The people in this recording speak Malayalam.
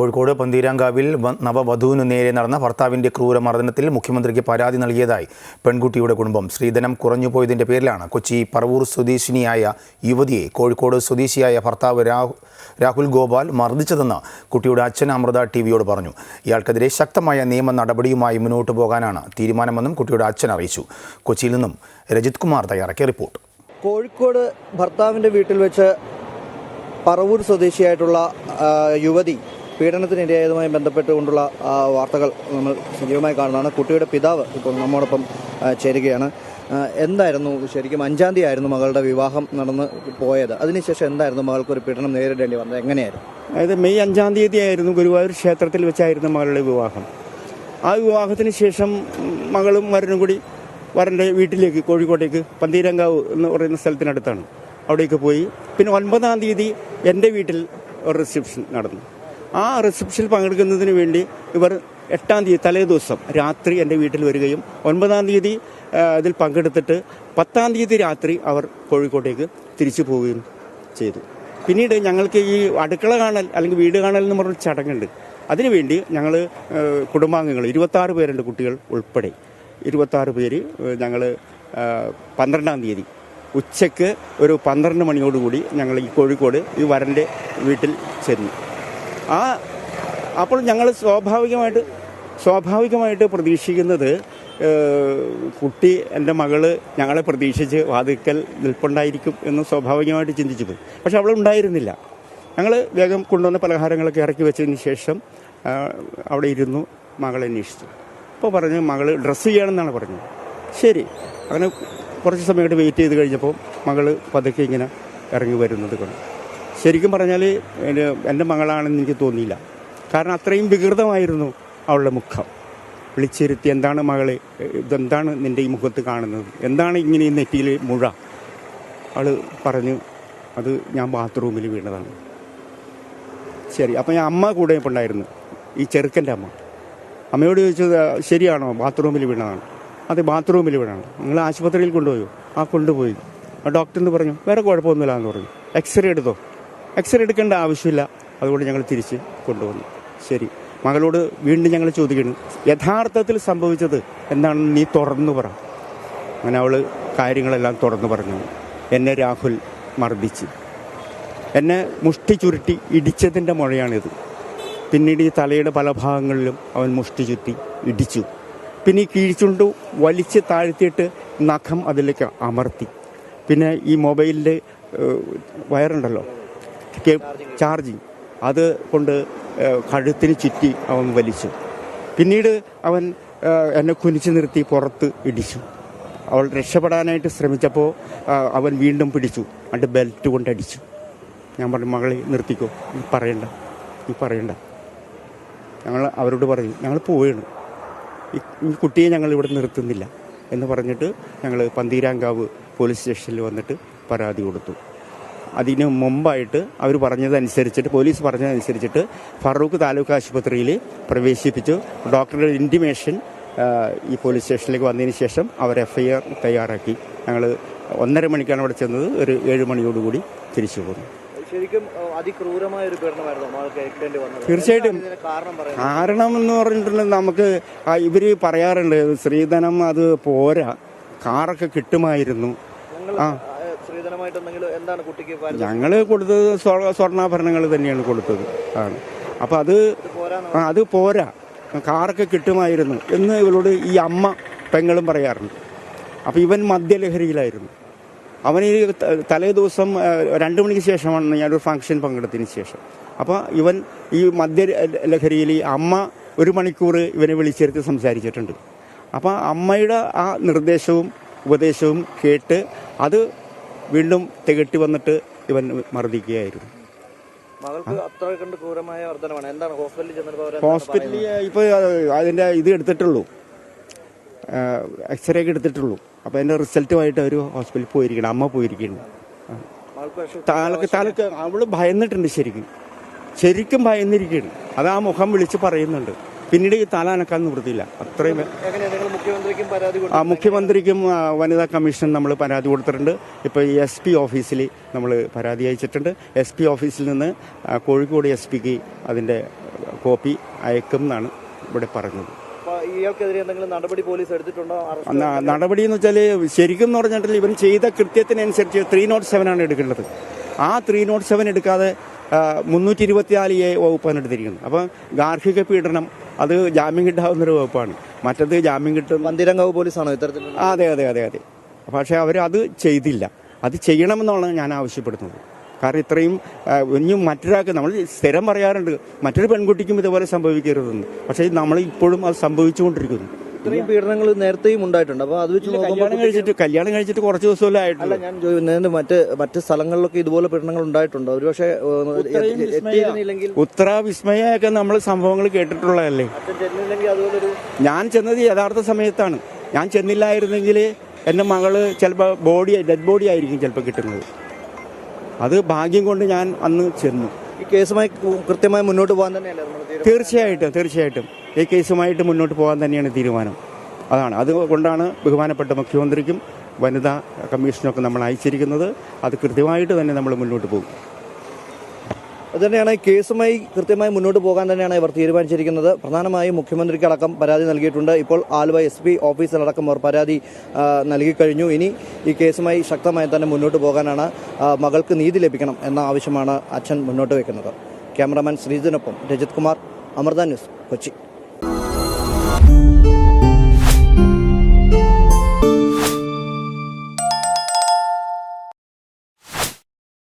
കോഴിക്കോട് പന്തീരാങ്കാവിൽ നവവധുവിനു നേരെ നടന്ന ഭർത്താവിന്റെ ക്രൂരമർദ്ദനത്തിൽ മുഖ്യമന്ത്രിക്ക് പരാതി നൽകിയതായി പെൺകുട്ടിയുടെ കുടുംബം സ്ത്രീധനം കുറഞ്ഞുപോയതിന്റെ പേരിലാണ് കൊച്ചി പറവൂർ സ്വദേശിനിയായ യുവതിയെ കോഴിക്കോട് സ്വദേശിയായ ഭർത്താവ് രാഹുൽ ഗോപാൽ മർദ്ദിച്ചതെന്ന് കുട്ടിയുടെ അച്ഛൻ അമൃത ടി വിയോട് പറഞ്ഞു. ഇയാൾക്കെതിരെ ശക്തമായ നിയമ നടപടിയുമായി മുന്നോട്ട് പോകാനാണ് തീരുമാനമെന്നും കുട്ടിയുടെ അച്ഛൻ അറിയിച്ചു. കൊച്ചിയിൽ നിന്നും രജിത് കുമാർ തയ്യാറാക്കിയ റിപ്പോർട്ട്. കോഴിക്കോട് ഭർത്താവിന്റെ വീട്ടിൽ വെച്ച് പറവൂർ സ്വദേശിയായിട്ടുള്ള യുവതി പീഡനത്തിനിരയായതുമായി ബന്ധപ്പെട്ടുകൊണ്ടുള്ള വാർത്തകൾ നമ്മൾ സജീവമായി കാണുന്നതാണ്. കുട്ടിയുടെ പിതാവ് ഇപ്പോൾ നമ്മോടൊപ്പം ചേരുകയാണ്. എന്തായിരുന്നു ശരിക്കും അഞ്ചാം തീയതി ആയിരുന്നു മകളുടെ വിവാഹം നടന്ന് പോയത്. അതിനുശേഷം എന്തായിരുന്നു മകൾക്ക് ഒരു പീഡനം നേരിടേണ്ടി വന്നത്? എങ്ങനെയായിരുന്നു? അതായത് മെയ് അഞ്ചാം തീയതി ആയിരുന്നു ഗുരുവായൂർ ക്ഷേത്രത്തിൽ വെച്ചായിരുന്നു മകളുടെ വിവാഹം. ആ വിവാഹത്തിന് ശേഷം മകളും വരനും കൂടി വരന്റെ വീട്ടിലേക്ക് കോഴിക്കോട്ടേക്ക് പന്തീരങ്കാവ് എന്ന് പറയുന്ന സ്ഥലത്തിനടുത്താണ് അവിടേക്ക് പോയി. പിന്നെ ഒൻപതാം തീയതി എന്റെ വീട്ടിൽ ഒരു റിസപ്ഷൻ നടന്നു. ആ റിസപ്ഷനിൽ പങ്കെടുക്കുന്നതിന് വേണ്ടി ഇവർ എട്ടാം തീയതി തലേ ദിവസം രാത്രി എന്റെ വീട്ടിൽ വരികയും ഒൻപതാം തീയതി ഇതിൽ പങ്കെടുത്തിട്ട് പത്താം തീയതി രാത്രി അവർ കോഴിക്കോട്ടേക്ക് തിരിച്ചു പോവുകയും ചെയ്തു. പിന്നീട് ഞങ്ങൾക്ക് ഈ അടുക്കള കാണൽ അല്ലെങ്കിൽ വീട് കാണൽ എന്ന് പറഞ്ഞ ചടങ്ങുണ്ട്. അതിനുവേണ്ടി ഞങ്ങൾ കുടുംബാംഗങ്ങൾ ഇരുപത്താറ് പേരുണ്ട് കുട്ടികൾ ഉൾപ്പെടെ. ഇരുപത്താറ് പേര് ഞങ്ങൾ പന്ത്രണ്ടാം തീയതി ഉച്ചയ്ക്ക് ഒരു പന്ത്രണ്ട് മണിയോടുകൂടി ഞങ്ങൾ ഈ കോഴിക്കോട് ഈ വരന്റെ വീട്ടിൽ ചെന്നു. ആ അപ്പോൾ ഞങ്ങൾ സ്വാഭാവികമായിട്ട് സ്വാഭാവികമായിട്ട് പ്രതീക്ഷിക്കുന്നത് കുട്ടി എന്റെ മകൾ ഞങ്ങളെ പ്രതീക്ഷിച്ച് വാതിക്കൽ നിൽപ്പുണ്ടായിരിക്കും എന്ന് സ്വാഭാവികമായിട്ട് ചിന്തിച്ചു പോയി. പക്ഷെ അവൾ ഉണ്ടായിരുന്നില്ല. ഞങ്ങൾ വേഗം കൊണ്ടുവന്ന പലഹാരങ്ങളൊക്കെ ഇറക്കി വെച്ചതിന് ശേഷം അവിടെ ഇരുന്നു മകളെ അന്വേഷിച്ചു. അപ്പോൾ പറഞ്ഞു മകൾ ഡ്രസ്സ് ചെയ്യണമെന്നാണ് പറഞ്ഞത്. ശരി. അങ്ങനെ കുറച്ച് സമയമായിട്ട് വെയിറ്റ് ചെയ്ത് കഴിഞ്ഞപ്പോൾ മകൾ പതുക്കെ ഇങ്ങനെ ഇറങ്ങി വരുന്നത് കൊണ്ട്. ശരിക്കും പറഞ്ഞാൽ എന്റെ മകളാണെന്ന് എനിക്ക് തോന്നിയില്ല. കാരണം അത്രയും വികൃതമായിരുന്നു അവളുടെ മുഖം. വിളിച്ചിരുത്തി എന്താണ് മകളെ ഇതെന്താണ് നിന്റെ ഈ മുഖത്ത് കാണുന്നത്? എന്താണ് ഇങ്ങനെ ഈ നെറ്റിയിൽ മുഴ? അവൾ പറഞ്ഞു അത് ഞാൻ ബാത്റൂമിൽ വീണതാണ്. ശരി അപ്പം ഞാൻ അമ്മ കൂടെ ഉണ്ടായിരുന്നു. ഈ ചെറുക്കന്റെ അമ്മ. അമ്മയോട് ചോദിച്ചത് ശരിയാണോ? ബാത്റൂമിൽ വീണതാണ്. അതെ ബാത്റൂമിൽ വീണാണ് നിങ്ങൾ ആശുപത്രിയിൽ കൊണ്ടുപോയോ? ആ കൊണ്ടുപോയി. ഡോക്ടറിന് പറഞ്ഞു? വേറെ കുഴപ്പമൊന്നുമില്ല എന്ന് പറഞ്ഞു. എക്സ്റേ എടുത്തോ? എക്സ്റേ എടുക്കേണ്ട ആവശ്യമില്ല. അതുകൊണ്ട് ഞങ്ങൾ തിരിച്ച് കൊണ്ടുവന്നു. ശരി. മകളോട് വീണ്ടും ഞങ്ങൾ ചോദിക്കുന്നു യഥാർത്ഥത്തിൽ സംഭവിച്ചത് എന്താണെന്ന് നീ തുറന്നു പറ. അങ്ങനെ അവൾ കാര്യങ്ങളെല്ലാം തുറന്നു പറഞ്ഞു. എന്നെ രാഹുൽ മർദ്ദിച്ച്. എന്നെ മുഷ്ടി ചുരുട്ടി ഇടിച്ചതിന്റെ മുഴയാണിത്. പിന്നീട് ഈ തലയുടെ പല ഭാഗങ്ങളിലും അവൻ മുഷ്ടി ചുറ്റി ഇടിച്ചു. പിന്നെ ഈ കീഴ്ച്ചുണ്ടു വലിച്ച് താഴ്ത്തിയിട്ട് നഖം അതിലേക്ക് അമർത്തി. പിന്നെ ഈ മൊബൈലിന്റെ വയറുണ്ടല്ലോ ചാർജിങ്. അത് കൊണ്ട് കഴുത്തിന് ചുറ്റി അവൻ വലിച്ചു. പിന്നീട് അവൻ എന്നെ കുനിച്ചു നിർത്തി പുറത്ത് ഇടിച്ചു. അവൾ രക്ഷപ്പെടാനായിട്ട് ശ്രമിച്ചപ്പോൾ അവൻ വീണ്ടും പിടിച്ചു. എന്നിട്ട് ബെൽറ്റ് കൊണ്ട് അടിച്ചു. ഞാൻ പറഞ്ഞു മകളെ നിർത്തിക്കോ. നീ പറയണ്ട. നീ പറയണ്ട. ഞങ്ങൾ അവരോട് പറഞ്ഞു ഞങ്ങൾ പോവുകയാണ്. ഈ കുട്ടിയെ ഞങ്ങൾ ഇവിടെ നിർത്തുന്നില്ല. എന്ന് പറഞ്ഞിട്ട് ഞങ്ങൾ പന്തീരാങ്കാവ് പോലീസ് സ്റ്റേഷനിൽ വന്നിട്ട് പരാതി കൊടുത്തു. അതിന് മുമ്പായിട്ട് അവർ പറഞ്ഞതനുസരിച്ചിട്ട് പോലീസ് പറഞ്ഞതനുസരിച്ചിട്ട് ഫറൂഖ് താലൂക്ക് ആശുപത്രിയിൽ പ്രവേശിപ്പിച്ചു. ഡോക്ടറുടെ ഇന്റിമേഷൻ ഈ പോലീസ് സ്റ്റേഷനിലേക്ക് വന്നതിന് ശേഷം അവർ എഫ് ഐ ആർ തയ്യാറാക്കി. ഞങ്ങൾ ഒന്നര മണിക്കാണ് അവിടെ ചെന്നത്. ഒരു ഏഴ് മണിയോടുകൂടി തിരിച്ചു പോന്നു. ശരിക്കും അതിക്രൂരമായ ഒരു പീഡനമായിരുന്നു തീർച്ചയായിട്ടും. കാരണം എന്ന് പറഞ്ഞിട്ടുണ്ടെങ്കിൽ നമുക്ക് ഇവർ പറയാറുണ്ട് സ്ത്രീധനം അത് പോരാ കാറൊക്കെ കിട്ടുമായിരുന്നു. ആ. എന്തെങ്കിലും എന്താണ് കുട്ടിക്ക്? ഞങ്ങൾ കൊടുത്തത് സ്വർണാഭരണങ്ങൾ തന്നെയാണ് കൊടുത്തത്. ആണ്. അപ്പം അത് അത് പോരാ. കാറൊക്കെ കിട്ടുമായിരുന്നു എന്ന് ഇവളോട് ഈ അമ്മ പെങ്ങളും പറയാറുണ്ട്. അപ്പം ഇവൻ മദ്യലഹരിയിലായിരുന്നു. ത- തലേ ദിവസം രണ്ടു മണിക്ക് ശേഷമാണ് ഞാനൊരു ഫംഗ്ഷൻ പങ്കെടുത്തതിന് ശേഷം. അപ്പോൾ ഇവൻ ഈ മദ്യ ലഹരിയിൽ ഈ അമ്മ ഒരു മണിക്കൂർ ഇവനെ വിളിച്ചെടുത്ത് സംസാരിച്ചിട്ടുണ്ട്. അപ്പോൾ അമ്മയുടെ ആ നിർദ്ദേശവും ഉപദേശവും കേട്ട് അത് വീണ്ടും തികട്ടി വന്നിട്ട് ഇവൻ മർദ്ദിക്കുകയായിരുന്നു. ഹോസ്പിറ്റലിൽ ഇപ്പോൾ അതിന്റെ ഇത് എടുത്തിട്ടുള്ളൂ. എക്സ്റേ ഒക്കെ എടുത്തിട്ടുള്ളൂ. അപ്പോൾ അതിന്റെ റിസൾട്ടുമായിട്ട് അവർ ഹോസ്പിറ്റലിൽ പോയിരിക്കണം അമ്മ പോയിരിക്കുന്നു? താലക്ക് താലക്ക് അവൾ ഭയന്നിട്ടുണ്ട് ശരിക്കും. ശരിക്കും ഭയന്നിരിക്കുകയാണ് അത് ആ മുഖം വിളിച്ച് പറയുന്നുണ്ട്. പിന്നീട് ഈ തല അനക്കാൻ നിവൃത്തിയില്ല. അത്രയും ആ മുഖ്യമന്ത്രിക്കും വനിതാ കമ്മീഷൻ നമ്മൾ പരാതി കൊടുത്തിട്ടുണ്ട്. ഇപ്പോൾ ഈ എസ് പി ഓഫീസിൽ നമ്മൾ പരാതി അയച്ചിട്ടുണ്ട്. എസ് പി ഓഫീസിൽ നിന്ന് കോഴിക്കോട് എസ് പിക്ക് അതിന്റെ കോപ്പി അയക്കും എന്നാണ് ഇവിടെ പറഞ്ഞത്. നടപടി എന്ന് വെച്ചാൽ ശരിക്കും എന്ന് പറഞ്ഞിട്ടുണ്ടെങ്കിൽ ഇവൻ ചെയ്ത കൃത്യത്തിനനുസരിച്ച് ത്രീ നോട്ട് സെവൻ ആണ് എടുക്കേണ്ടത്. ആ ത്രീ നോട്ട് സെവൻ എടുക്കാതെ മുന്നൂറ്റി ഇരുപത്തിനാല് എ വകുപ്പാണ് എടുത്തിരിക്കുന്നത്. അപ്പം ഗാർഹിക പീഡനം അത് ജാമ്യം കിട്ടാവുന്നൊരു വകുപ്പാണ്. മറ്റത് ജാമ്യം കിട്ടും. പന്തിരങ്കാവ് പോലീസാണോ ഇത്തരത്തിൽ? അതെ അതെ അതെ അതെ. പക്ഷേ അവർ അത് ചെയ്തില്ല. അത് ചെയ്യണമെന്നാണ് ഞാൻ ആവശ്യപ്പെടുന്നത്. കാരണം ഇത്രയും ഇനിയും മറ്റൊരാൾക്ക് നമ്മൾ സ്ഥിരം പറയാറുണ്ട് മറ്റൊരു പെൺകുട്ടിക്കും ഇതുപോലെ സംഭവിക്കരുതെന്ന്. പക്ഷേ നമ്മൾ ഇപ്പോഴും അത് സംഭവിച്ചുകൊണ്ടിരിക്കുന്നു. ഇത്രയും പീഡനങ്ങൾ നേരത്തെയും ഉണ്ടായിട്ടുണ്ട്. അപ്പോൾ അത് വെച്ച് കല്യാണം കഴിച്ചിട്ട് കല്യാണം കഴിച്ചിട്ട് കുറച്ച് ദിവസമല്ലേ ആയിട്ടുള്ളൂ. ഞാൻ മറ്റ് മറ്റ് സ്ഥലങ്ങളിലൊക്കെ ഇതുപോലെ പീഡനങ്ങൾ ഉണ്ടായിട്ടുണ്ട്. ഒരുപക്ഷെ ഉത്തര വിസ്മയൊക്കെ നമ്മൾ സംഭവങ്ങൾ കേട്ടിട്ടുള്ളതല്ലേ? ഞാൻ ചെന്നത് യഥാർത്ഥ സമയത്താണ്. ഞാൻ ചെന്നില്ലായിരുന്നെങ്കിൽ എന്റെ മകൾ ചിലപ്പോൾ ബോഡി ഡെഡ് ബോഡി ആയിരിക്കും ചിലപ്പോൾ കിട്ടുന്നത്. അത് ഭാഗ്യം കൊണ്ട് ഞാൻ അന്ന് ചെന്നു. ഈ കേസുമായി കൃത്യമായി മുന്നോട്ട് പോകാൻ തന്നെയല്ലേ തീരുമാനം? തീർച്ചയായിട്ടും തീർച്ചയായിട്ടും. ഈ കേസുമായിട്ട് മുന്നോട്ട് പോകാൻ തന്നെയാണ് തീരുമാനം. അതാണ്. അതുകൊണ്ടാണ് ബഹുമാനപ്പെട്ട മുഖ്യമന്ത്രിക്കും വനിതാ കമ്മീഷനൊക്കെ നമ്മൾ അയച്ചിരിക്കുന്നത്. അത് കൃത്യമായിട്ട് തന്നെ നമ്മൾ മുന്നോട്ട് പോകും. അത് തന്നെയാണ് ഈ കേസുമായി കൃത്യമായി മുന്നോട്ട് പോകാൻ തന്നെയാണ് ഇവർ തീരുമാനിച്ചിരിക്കുന്നത്. പ്രധാനമായും മുഖ്യമന്ത്രിക്ക് അടക്കം പരാതി നൽകിയിട്ടുണ്ട്. ഇപ്പോൾ ആലുവ എസ് പി ഓഫീസിലടക്കം അവർ പരാതി നൽകിക്കഴിഞ്ഞു ഇനി ഈ കേസുമായി ശക്തമായി തന്നെ മുന്നോട്ട് പോകാനാണ് മകൾക്ക് നീതി ലഭിക്കണം എന്ന ആവശ്യമാണ് അച്ഛൻ മുന്നോട്ട് വയ്ക്കുന്നത് ക്യാമറാമാൻ ശ്രീജിനൊപ്പം രജിത് കുമാർ അമൃത ന്യൂസ് കൊച്ചി.